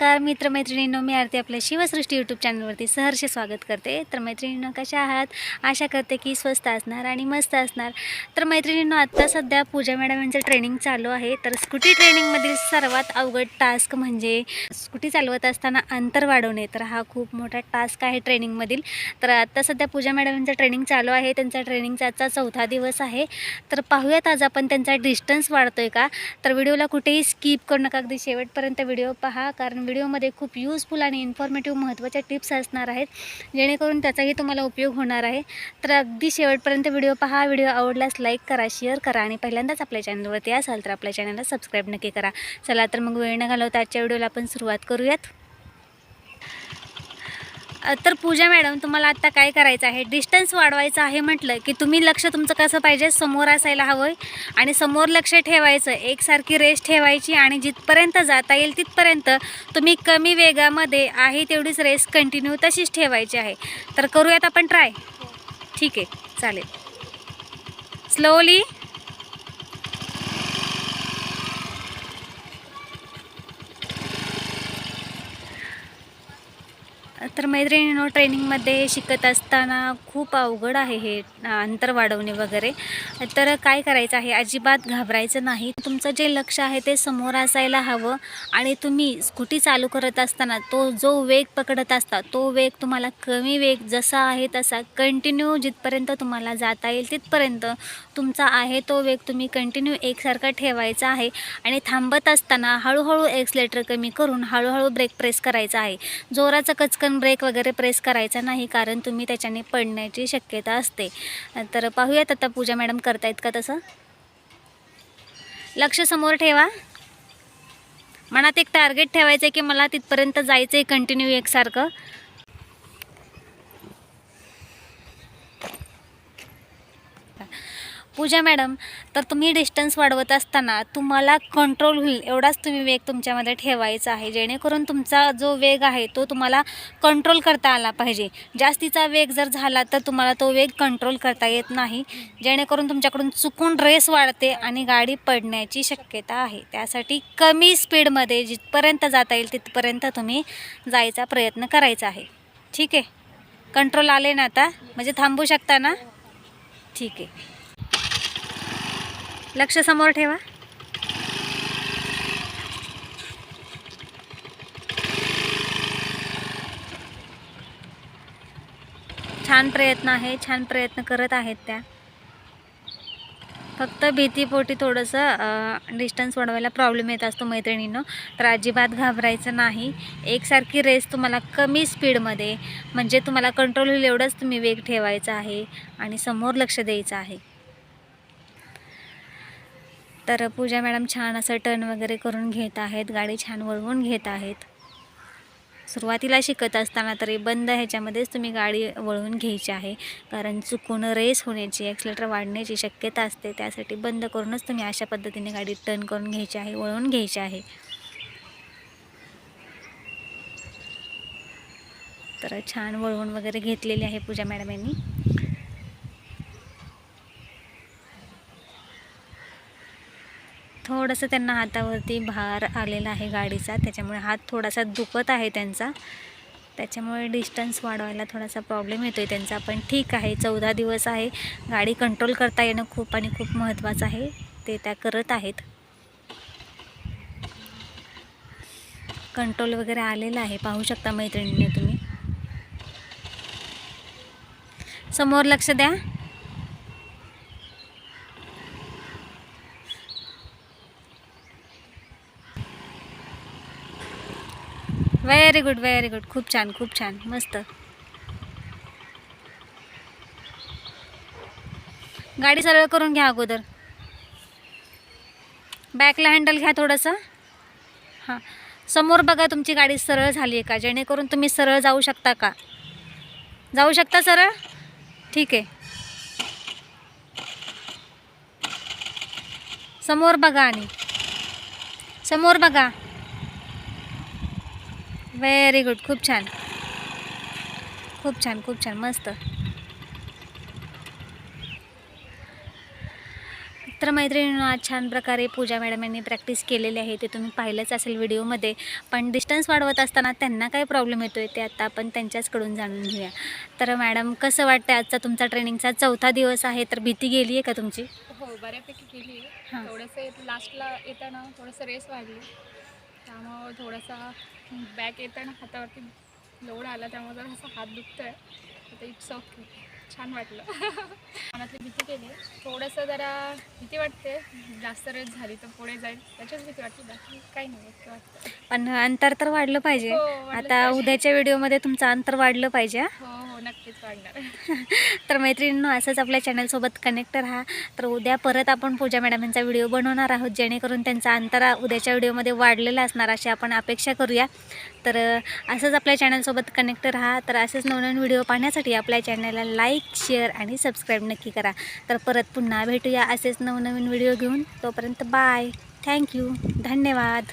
नमस्कार मित्रमैत्रिणींनो मी आरती आपल्या शिवसृष्टी यूट्यूब चॅनलवरती सहर्ष स्वागत करते. तर मैत्रिणींनो कशा आहात? आशा करते की स्वस्त असणार आणि मस्त असणार. तर मैत्रिणींनो आत्ता सध्या पूजा मॅडम यांचं ट्रेनिंग चालू आहे. तर स्कूटी ट्रेनिंगमधील सर्वात अवघड टास्क म्हणजे स्कूटी चालवत असताना अंतर वाढवणे. तर हा खूप मोठा टास्क आहे ट्रेनिंगमधील तर आत्ता सध्या पूजा मॅडम यांचं ट्रेनिंग चालू आहे. त्यांचा ट्रेनिंगचा आजचा चौथा दिवस आहे. तर पाहूयात आज आपण त्यांचा डिस्टन्स वाढतोय का? तर व्हिडिओला कुठेही स्किप करू नका. अगदी शेवटपर्यंत व्हिडिओ पहा. कारण व्हिडिओमध्ये खूप यूजफुल आणि इन्फॉर्मेटिव्ह महत्त्वाच्या टिप्स असणार आहेत. जेणेकरून त्याचाही तुम्हाला उपयोग होणार आहे. तर अगदी शेवटपर्यंत व्हिडिओ पहा. व्हिडिओ आवडल्यास लाईक करा शेअर करा आणि पहिल्यांदाच आपल्या चॅनलवरती असाल तर आपल्या चॅनलला सबस्क्राईब नक्की करा. चला तर मग वेळ न घालवता आजच्या व्हिडिओला आपण सुरुवात करूयात. तर पूजा मॅडम तुम्हाला आत्ता काय करायचं आहे? डिस्टन्स वाढवायचं आहे म्हटलं की तुम्ही लक्ष तुमचं कसं पाहिजे? समोर असायला हवं आहे आणि समोर लक्ष ठेवायचं. एकसारखी रेस ठेवायची आणि जिथपर्यंत जाता येईल तिथपर्यंत तुम्ही कमी वेगामध्ये आहे तेवढीच रेस कंटिन्यू तशीच ठेवायची आहे. तर करूयात आपण ट्राय ठीक आहे चालेल. स्लोली तर मैत्रिणीनो ट्रेनिंगमध्ये शिकत असताना खूप अवघड आहे हे अंतर वाढवणे वगैरे. तर काय करायचं आहे? अजिबात घाबरायचं नाही. तुमचं जे लक्ष आहे ते समोर असायला हवं आणि तुम्ही स्कूटी चालू करत असताना तो जो वेग पकडत असता तो वेग तुम्हाला कमी वेग जसा आहे तसा कंटिन्यू जिथपर्यंत तुम्हाला जाता येईल तिथपर्यंत तुमचा आहे तो वेग तुम्ही कंटिन्यू एकसारखा ठेवायचा आहे आणि थांबत असताना हळूहळू एक्सलेटर कमी करून हळूहळू ब्रेक प्रेस करायचा आहे. जोराचं कचकन ब्रेक वगैरे प्रेस करायचा नाही कारण तुम्ही त्याच्याने पडण्याची शक्यता असते. तर पाहूयात आता पूजा मॅडम करतायत का तसं? लक्ष समोर ठेवा. मनात एक टार्गेट ठेवायचं आहे की मला तिथपर्यंत जायचं आहे कंटिन्यू एकसारखं. पूजा मॅडम तर तुम्ही डिस्टन्स वाढवत असताना तुम्हाला कंट्रोल होईल एवढाच तुम्ही वेग तुमच्यामध्ये ठेवायचा आहे. जेणेकरून तुमचा जो वेग आहे तो तुम्हाला कंट्रोल करता आला पाहिजे. जास्तीचा वेग जर झाला तर तुम्हाला तो वेग कंट्रोल करता येत नाही. जेणेकरून तुमच्याकडून चुकून रेस वाढते आणि गाडी पडण्याची शक्यता आहे. त्यासाठी कमी स्पीडमध्ये जिथपर्यंत जाता येईल तिथपर्यंत तुम्ही जायचा प्रयत्न करायचा आहे. ठीक आहे? कंट्रोल आले ना आता? म्हणजे थांबू शकता ना? ठीक आहे. लक्ष समोर ठेवा. छान प्रयत्न आहे छान प्रयत्न करत आहेत त्या. फक्त भीतीपोटी थोडंसं डिस्टन्स वाढवायला प्रॉब्लेम येत असतो मैत्रिणींनो. तर अजिबात घाबरायचं नाही. एकसारखी रेस तुम्हाला कमी स्पीडमध्ये म्हणजे तुम्हाला कंट्रोल होईल एवढंच तुम्ही वेग ठेवायचा आहे आणि समोर लक्ष द्यायचं आहे. तर पूजा मॅडम छान असं टर्न वगैरे करून घेत आहेत गाडी छान वळवून घेत आहेत. सुरुवातीला शिकत असताना तरी बंद ह्याच्यामध्येच तुम्ही गाडी वळवून घ्यायची आहे. कारण चुकून रेस होण्याची ॲक्सिलेटर वाढण्याची शक्यता असते. त्यासाठी बंद करूनच तुम्ही अशा पद्धतीने गाडी टर्न करून घ्यायची आहे वळवून घ्यायची आहे. तर छान वळवून वगैरे घेतलेली आहे पूजा मॅडम यांनी. थोडंसं त्यांना हातावरती भार आलेला आहे गाडीचा त्याच्यामुळे हात थोडासा दुखत आहे त्यांचा. त्याच्यामुळे डिस्टन्स वाढवायला थोडासा प्रॉब्लेम येतो आहे त्यांचा. पण ठीक आहे चौदा दिवस आहे. गाडी कंट्रोल करता येणं खूप आणि खूप महत्त्वाचं आहे. ते त्या करत आहेत. कंट्रोल वगैरे आलेला आहे. पाहू शकता मैत्रिणीने तुम्ही. समोर लक्ष द्या. व्हेरी गुड व्हेरी गुड खूप छान खूप छान. मस्त. गाडी सरळ करून घ्या अगोदर. बॅकला हँडल घ्या थोडंसं. हां. समोर बघा तुमची गाडी सरळ झाली आहे का? जेणेकरून तुम्ही सरळ जाऊ शकता का? जाऊ शकता सरळ? ठीक आहे. समोर बघा आणि. समोर बघा. व्हेरी गुड खूप छान. खूप छान खूप छान. मस्त. तर मैत्रिणींनो आज छान प्रकारे पूजा मॅडम यांनी प्रॅक्टिस केलेली आहे. ते तुम्ही पाहिलंच असेल व्हिडिओमध्ये. पण डिस्टन्स वाढवत असताना त्यांना काय प्रॉब्लेम येतो आहे ते आता आपण त्यांच्याचकडून जाणून घेऊया. तर मॅडम कसं वाटतं आजचा तुमचा ट्रेनिंगचा चौथा दिवस आहे तर भीती गेली आहे का तुमची? हो बऱ्यापैकी केली आहे. थोडंसं लास्टला येताना थोडंसं रेस वाढली. त्यामुळं थोडासा बॅक येताना हातावरती लोड आला त्यामुळे जरा असा हात दुखतो आहे आता इट्स ओके छान वाटलं. मनातली भीती केली. थोडंसं जरा भीती वाटते. जास्त रेस झाली तर पुढे जाईल. त्याच्याच भीती वाटते बाकी काही नाही पण अंतर तर वाढलं पाहिजे. हो, आता. उद्याच्या व्हिडिओमध्ये तुमचं अंतर वाढलं पाहिजे हा? नक्कीच वाढणार. तर मैत्रिणींनो असंच आपल्या चॅनलसोबत कनेक्ट राहा. तर उद्या परत आपण पूजा मॅडम यांचा व्हिडिओ बनवणार आहोत जेणेकरून त्यांचा अंतरा उद्याच्या व्हिडिओमध्ये वाढलेला असणार अशी आपण अपेक्षा करूया. तर असंच आपल्या चॅनलसोबत कनेक्ट राहा. तर असेच नवनवीन व्हिडिओ पाहण्यासाठी आपल्या चॅनलला लाईक शेअर आणि सबस्क्राईब नक्की करा. तर परत पुन्हा भेटूया असेच नवनवीन व्हिडिओ घेऊन. तोपर्यंत बाय थँक्यू धन्यवाद.